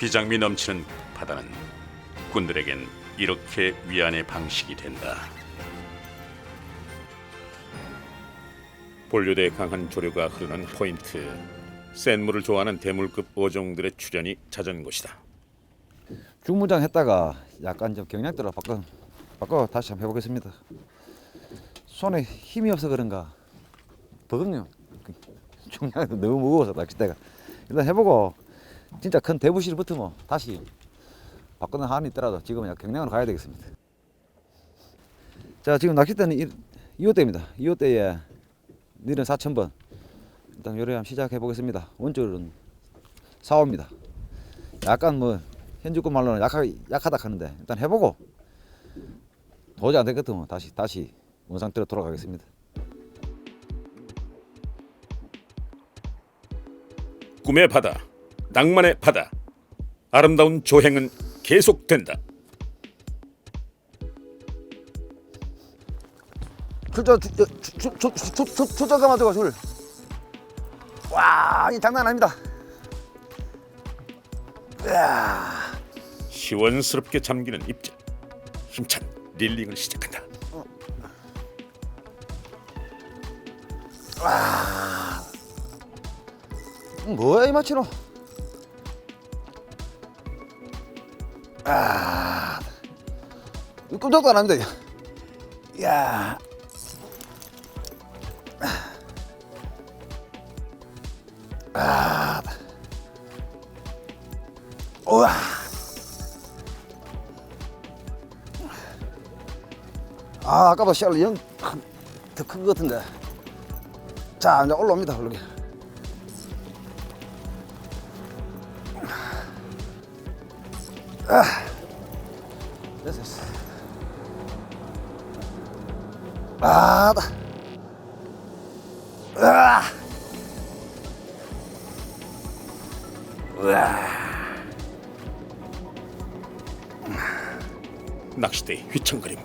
비장미 넘치는 바다는 군들에겐 이렇게 위안의 방식이 된다. 본류대의 강한 조류가 흐르는 포인트. 센 물을 좋아하는 대물급 어종들의 출현이 잦은 곳이다. 중무장 했다가 약간 좀 경량대로 바꿔 바꿔 다시 한번 해보겠습니다. 손에 힘이 없어 그런가 버금요. 중량이 너무 무거워서 낚싯대가 일단 해보고 진짜 큰 대부실 붙으면 다시 바꾸는 한이 있더라도 지금은 경량으로 가야 되겠습니다. 자 지금 낚싯대는 2호대입니다. 2호대에 니른 4,000번 일단 요래 한번 시작해 보겠습니다. 원줄은 4호입니다. 약간 뭐 현주권 말로는 약하, 약하다 하는데 일단 해보고 도저히 안 되겠으면 다시 다시 원상태로 돌아가겠습니다. 꿈의 바다, 낭만의 바다. 아름다운 조행은 계속된다. 출저 출저가 만들고 줄. 와, 이 장난 아닙니다. 시원스럽게 잠기는 입질. 힘찬 릴링을 시작한다. 뭐야 이 마치노? 아, 이 꼼짝도 안 합니다. 야, 아, 우와. 아, 아까보다 씨알 영더큰 것 같은데. 자, 이제 올라옵니다, 올라오 게. 됐어, 됐어. 아, 다. 으아. 낚시대의 휘청거림.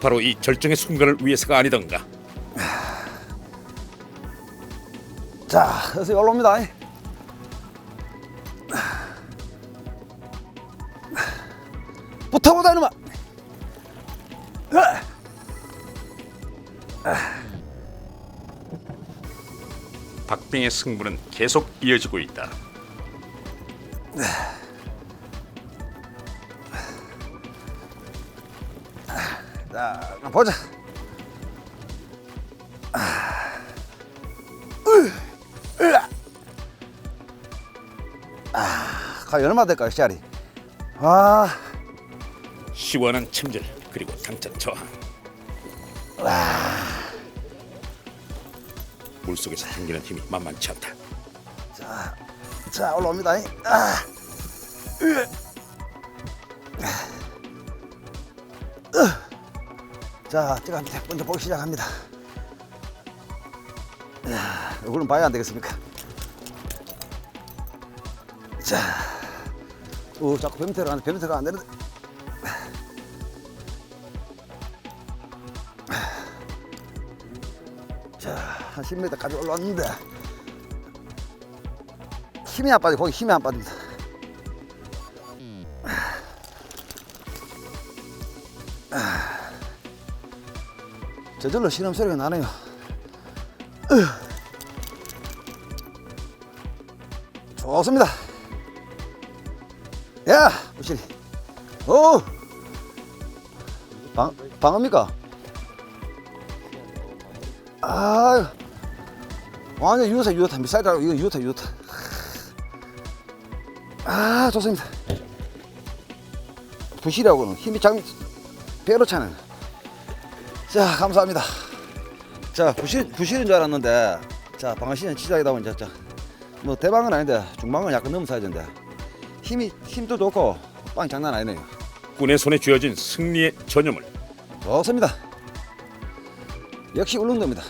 바로 이 절정의 순간을 위해서가 아니던가. 자, 그래서 올라옵니다. 붙어보자, 이놈아. 으아. 박빙의 승부는 계속 이어지고 있다. 자, 보자. 아. 아, 과연 얼마 될까요, 씨알이? 아, 시원한 침질 그리고 당찬 저항. 물속에서 당기는 힘이 만만치 않다. 자, 자 올라옵니다. 아, 으. 으. 자, 제가 먼저 보기 시작합니다. 야, 이거는 봐야 안 되겠습니까? 자, 오, 자꾸 뱀태가 안, 뱀태가 안 되는데. 자, 한 10m까지 올라왔는데. 힘이 안 빠져 거기 힘이 안 빠집니다. 저절로 신음 소리가 나네요. 으. 좋습니다. 야 부실이. 오. 방, 방어입니까 아유. 완전 유효타 유효타 미사일이라고 이거 유효타 유효타 아 좋습니다. 부실하고는 힘이 장 배로 차는. 자 감사합니다. 자 부실 부실인 줄 알았는데 자 방어시는 시작이다 보니 자 뭐 대방은 아닌데 중방은 약간 넘어서야 되는데 힘이 힘도 좋고 빵 장난 아니네요. 꾼의 손에 쥐어진 승리의 전념을. 좋습니다. 역시 울릉도입니다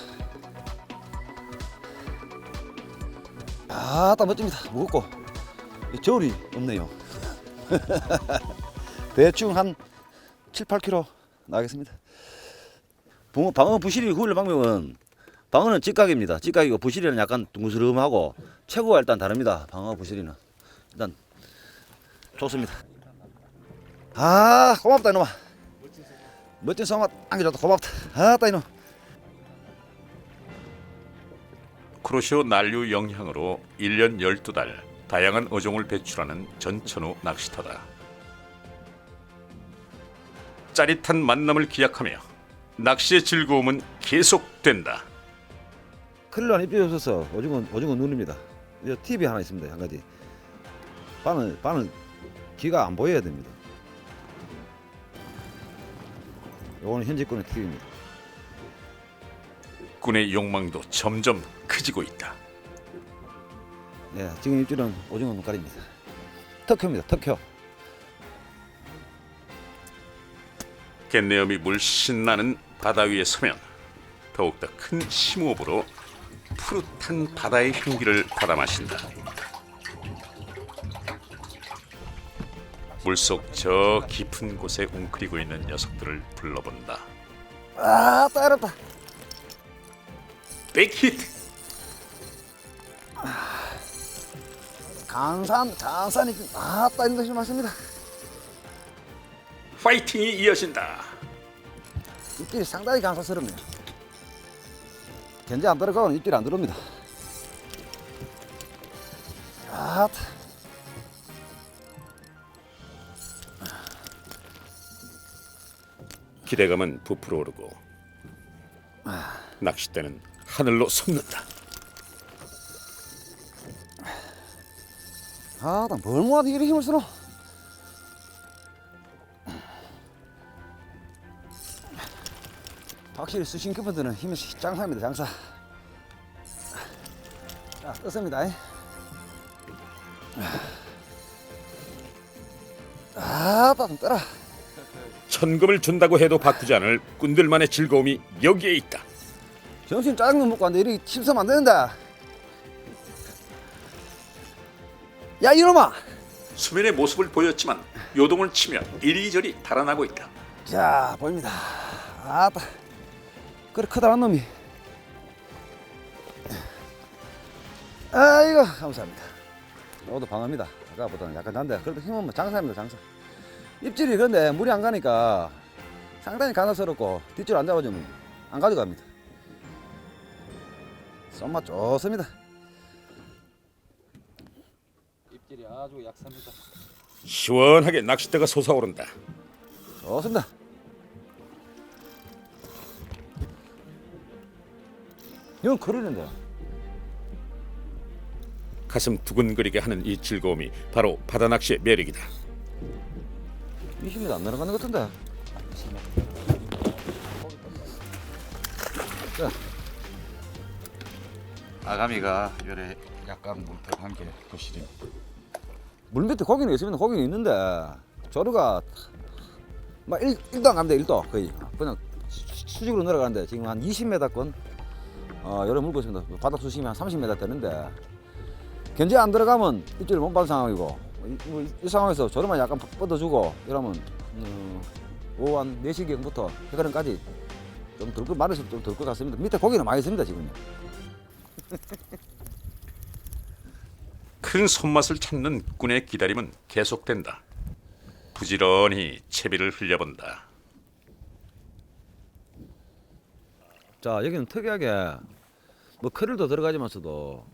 아따 멋집니다 무겁고 이 저울이 없네요 대충 한 7, 8kg 나가겠습니다 방어 부실이 후일 방법은 방어는 찌각입니다 찌각이고 부실이는 약간 둥그스름하고 최고가 일단 다릅니다 방어 부실이는 일단 좋습니다. 아 고맙다 이놈아. 멋진 소마 안겨줬다 고맙다. 아따 이놈. 크로시오 난류 영향으로 1년 12달 다양한 어종을 배출하는 전천후 낚시터다. 짜릿한 만남을 기약하며 낚시의 즐거움은 계속된다. 클리어는 입질이 없어서 오징어 오징어 눈입니다. 이 팁이 하나 있습니다. 한 가지. 바늘 바늘 귀가 안 보여야 됩니다. 요거는 현지권의 팁입니다. 꾼의 욕망도 점점 커지고 있다. 예, 지금 입질은 오징어 눈깔입니다. 특효입니다. 특효. 갯내음이 물씬 나는 바다 위에 서면 더욱더 큰 심호흡으로 푸릇한 바다의 향기를 받아 마신다. 물속 저 깊은 곳에 웅크리고 있는 녀석들을 불러본다. 아, 따갑다. 백히트! 강산 강산이 아따 이런 것이 맞습니다. 파이팅이 이어진다. 입질이 상당히 강사스럽네요. 견제 안 들어가고는 입질이 안 들어옵니다. 아따. 기대감은 부풀어 오르고 낚싯대는 하늘로 솟는다. 아따 뭘 모아도 이리 힘을 쓰노? 확실히 수신 급한데는 힘이 장사입니다 장사. 자 떴습니다. 아따 좀 떠라. 천금을 준다고 해도 바꾸지 않을 꾼들만의 즐거움이 여기에 있다. 점심 짜장면 먹고 왔는데 이렇게 침서면 안 된다. 야 이놈아! 수면의 모습을 보였지만 요동을 치며 이리저리 달아나고 있다. 자 보입니다. 아따 그래 크다란 놈이. 아이고 감사합니다. 이것도 방어입니다. 아까보다는 약간 난데 그래도 힘은 뭐 장사입니다 장사. 입질이 그런데 물이 안 가니까 상당히 가나스럽고 뒷줄 안 잡아주면 안 가져갑니다. 손맛 좋습니다. 입질이 아주 약습니다. 시원하게 낚싯대가 솟아오른다. 좋습니다. 이건 그러는데. 가슴 두근거리게 하는 이 즐거움이 바로 바다 낚시의 매력이다. 20m 안 내려가는 것 같은데. 자. 아가미가 요래 약간 물떡한 게 거실이 물 밑에 고기는 있습니다. 고기는 있는데 조류가 막 1, 1도 안 갑니다. 1도 거의 그냥 수- 수직으로 내려가는데 지금 한 20m권 어, 여러 물고 있습니다. 바닥 수심이 한 30m 되는데 견제 안 들어가면 입질을 못 받은 상황이고 이, 뭐 이 이 상황에서 조류만 약간 뻗어주고 이러면 음, 오후 한 4시경부터 해가는까지 좀 들고 마르서 좀들것 같습니다. 밑에 고기는 많이 있습니다 지금. 큰 손맛을 찾는 꾼의 기다림은 계속된다. 부지런히 채비를 흘려본다. 자 여기는 특이하게 뭐 크릴도 들어가지만서도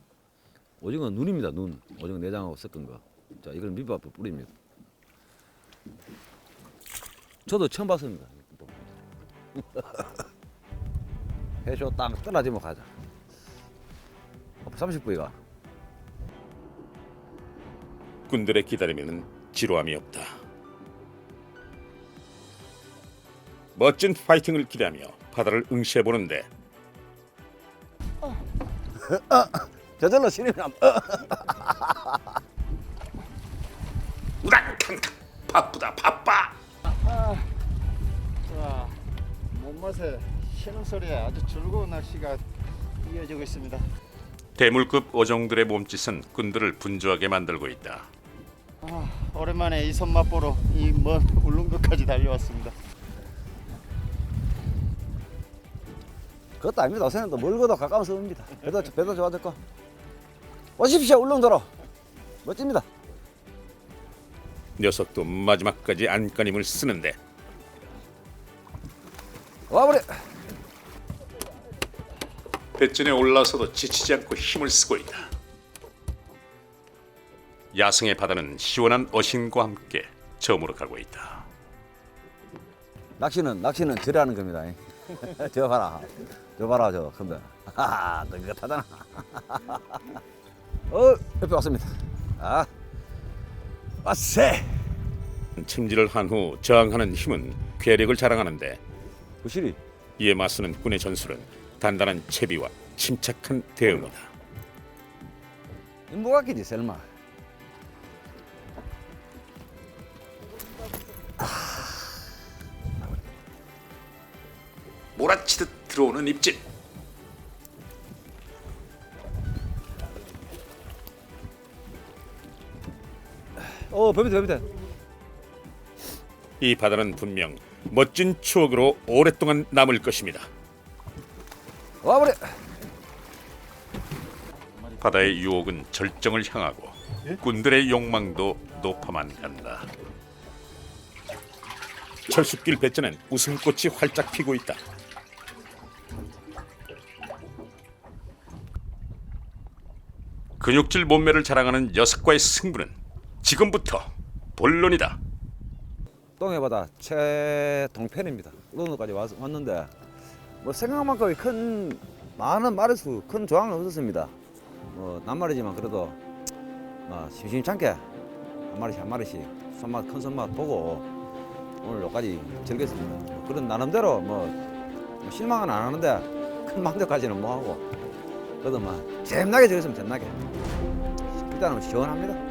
오징어 눈입니다 눈. 오징어 내장하고 섞은 거자 이건 밑밥 뿌립니다. 저도 처음 봤습니다 해쇼 땅 떨어지면 가자 30부위가. 꾼들의 기다림에는 지루함이 없다. 멋진 파이팅을 기대하며 바다를 응시해 보는데. 저절로 신임이 남 우당탕탕. 바쁘다 바빠. 자 몸맛에 쉬는 소리에 아주 즐거운 낚시가 이어지고 있습니다 대물급 어종들의 몸짓은 꾼들을 분주하게 만들고 있다. 아, 오랜만에 이 손 맛 보러 이 먼 울릉도까지 달려왔습니다. 그것도 아닙니다. 어선도 멀고도 가까운 섬입니다. 배도, 배도 좋아졌고. 오십시오 울릉도로. 멋집니다. 녀석도 마지막까지 안간힘을 쓰는데. 와버려. 배전에 올라서도 지치지 않고 힘을 쓰고 있다. 야생의 바다는 시원한 어신과 함께 저물어 가고 있다. 낚시는 낚시는 저라는 겁니다. 저 봐라, 저 봐라 저 근데 하하 느긋하잖아. 어 옆에 왔습니다. 아 왔세. 침지를 한후 저항하는 힘은 괴력을 자랑하는데 부실이 이에 맞서는 꾼의 전술은 단단한 채비와 침착한 대응이다. 같기지 설마. 몰아치듯 들어오는 입질. 어 배비대 배비대. 이 바다는 분명 멋진 추억으로 오랫동안 남을 것입니다. 와버려. 바다의 유혹은 절정을 향하고 꾼들의 욕망도 높아만 간다. 철숲길 배전엔 웃음꽃이 활짝 피고 있다. 근육질 몸매를 자랑하는 녀석과의 승부는 지금부터 본론이다. 똥해 바다 최동편입니다. 왔, 왔는데 뭐 생각만큼의 큰 많은 마리수 큰 조항은 없었습니다. 뭐 낱말이지만 그래도 뭐 심심찮게 한 마리씩 한 마리씩 손맛 큰 손맛 보고 오늘 여기까지 즐겼습니다. 뭐 그런 나름대로 뭐, 뭐 실망은 안 하는데 큰 만족까지는 못 하고 그래도 뭐 재밌나게 즐겼으면 재밌나게 일단은 시원합니다.